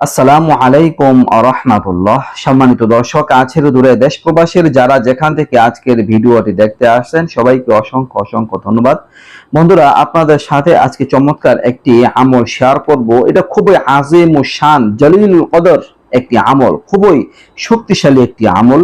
আসসালামু আলাইকুম রহমাতুল্লাহ। সম্মানিত দর্শক আছের দূরে দেশ প্রবাসীর যারা যেখান থেকে আজকের ভিডিওটি দেখতে আসছেন, সবাইকে অসংখ্য অসংখ্য ধন্যবাদ। বন্ধুরা, আপনাদের সাথে আজকে চমৎকার একটি আমল শেয়ার করব। এটা খুবই আজিম ও শান, জলিল কদর একটি আমল, খুবই শক্তিশালী একটি আমল।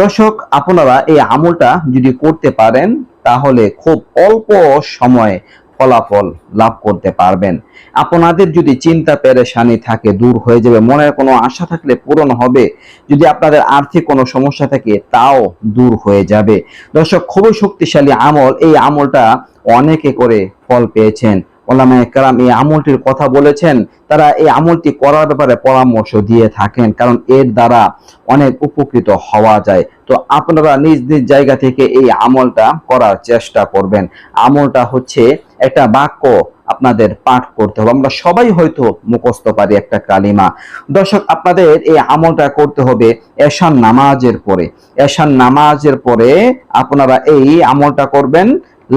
দর্শক, আপনারা এই আমলটা যদি করতে পারেন, তাহলে খুব অল্প সময়ে ফলাফল লাভ করতে পারবেন। আপনাদের যদি চিন্তা পেরেশানি থাকে, দূর হয়ে যাবে, মনের কোনো আশা থাকলে পূরণ হবে। যদি আপনাদের আর্থিক কোনো সমস্যা থাকে, তাও দূর হয়ে যাবে। দর্শক, খুবই শক্তিশালী আমল। এই আমলটা অনেকে করে ফল পেয়েছেন। ওলামা একরাম এই আমলটির কথা বলেছেন, তারা এই আমলটি করার ব্যাপারে পরামর্শ দিয়ে থাকেন, কারণ এর দ্বারা অনেক উপকৃত হওয়া যায়। তো আপনারা নিজ নিজ জায়গা থেকে এই আমলটা করার চেষ্টা করবেন। আমলটা হচ্ছে একটা বাক্য আপনাদের পাঠ করতে হবে। আমরা সবাই হয়তো মুখস্থ পারি একটা কালিমা। দর্শক, আপনাদের এই আমলটা করতে হবে এশান নামাজের পরে। এশান নামাজের পরে আপনারা এই আমলটা করবেন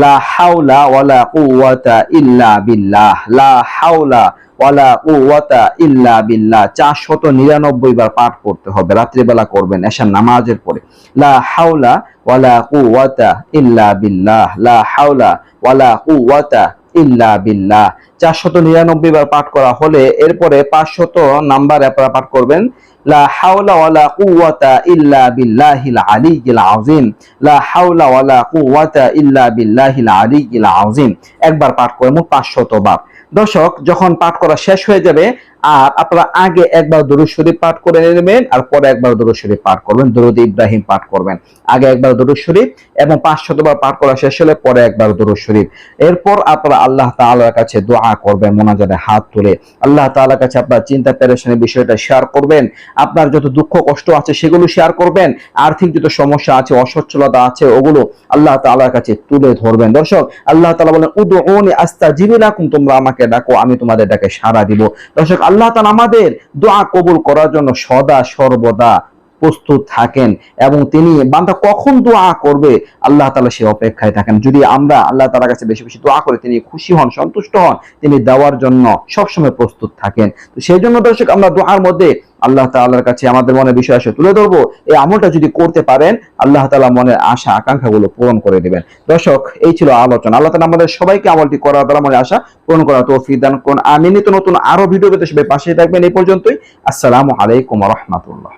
লা হাওলা ওয়ালা কুওয়াতা ইল্লা বিল্লাহ। লা হাওলা ওয়ালা কুওয়াতা ইল্লা বিল্লাহ। চারশত নিরানব্বই বার পাঠ করতে হবে, রাত্রিবেলা করবেন, এশার নামাজের পরে। লা হাওলা ওয়ালা কুওয়াতা ইল্লা বিল্লাহ। লা হাওলা ওয়ালা কুওয়াতা ইল্লা বিল্লাহ। চারশত নিরানব্বই বার পাঠ করা হলে এরপরে পাঁচশত নাম্বার আপনারা পাঠ করবেন। লা হাওলা ওয়ালা কুওয়াতা ইল্লা বিল্লাহিল আলিয়্যিল আযীম। লা হাওলা ওয়ালা কুওয়াতা ইল্লা বিল্লাহিল আলিয়্যিল আযীম। একবার পাঠ করে মোট 500 বার। দর্শক, যখন পাঠ করা শেষ হয়ে যাবে, আর আপনারা আগে একবার দরুদ শরীফ পাঠ করে নেবেন, আর পরে একবার দরুদ শরীফ পাঠ করবেন, দরুদ ইব্রাহিম পাঠ করবেন। আগে একবার দরুদ শরীফ এবং পাঁচশত বার পাঠ করা শেষ হলে পরে একবার দরুদ শরীফ। এরপর আপনারা আল্লাহ তাআলার কাছে দোয়া করবেন, মোনাজাতে হাত তুলে। আল্লাহ তাআলার কাছে আপনার চিন্তা, পেরেশানির বিষয়টা শেয়ার করবেন। আপনার যত দুঃখ, কষ্ট আছে, সেগুলো শেয়ার করবেন। আর্থিক যত সমস্যা আছে, অসচ্ছলতা আছে, ওগুলো আল্লাহ তাআলার কাছে তুলে ধরবেন। দর্শক, আল্লাহ তাআলা বলেন, উদউনি আস্তাজিবু লাকুম, তোমরা আমাকে ডাকো, আমি তোমাদের ডাকে সাড়া দিব। দর্শক, আল্লাহ তালা আমাদের দোয়া কবুল করার জন্য সদা সর্বদা প্রস্তুত থাকেন এবং তিনি বান্দা কখন দোয়া করবে, আল্লাহ তালা সে অপেক্ষায় থাকেন। যদি আমরা আল্লাহ তাআলার কাছে বেশি বেশি দোয়া করে, তিনি খুশি হন, সন্তুষ্ট হন, তিনি দেওয়ার জন্য সবসময় প্রস্তুত থাকেন। তো সেই জন্য দর্শক, আমরা দোয়ার মধ্যে আল্লাহ তাআলার কাছে আমাদের মনে বিষয় আসে তুলে ধরবো। এই আমলটা যদি করতে পারেন, আল্লাহ তালা মনের আশা, আকাঙ্ক্ষাগুলো পূরণ করে দিবেন। দর্শক, এই ছিল আলোচনা। আল্লাহ তালা আমাদের সবাইকে আমলটি করার দ্বারা মনের আশা পূরণ করা তৌফিক দান করুন। আমি নিত্য নতুন আরও ভিডিও পেতে সবাই পাশে থাকবেন। এই পর্যন্তই। আসসালামু আলাইকুম রাহমাতুল্লাহ।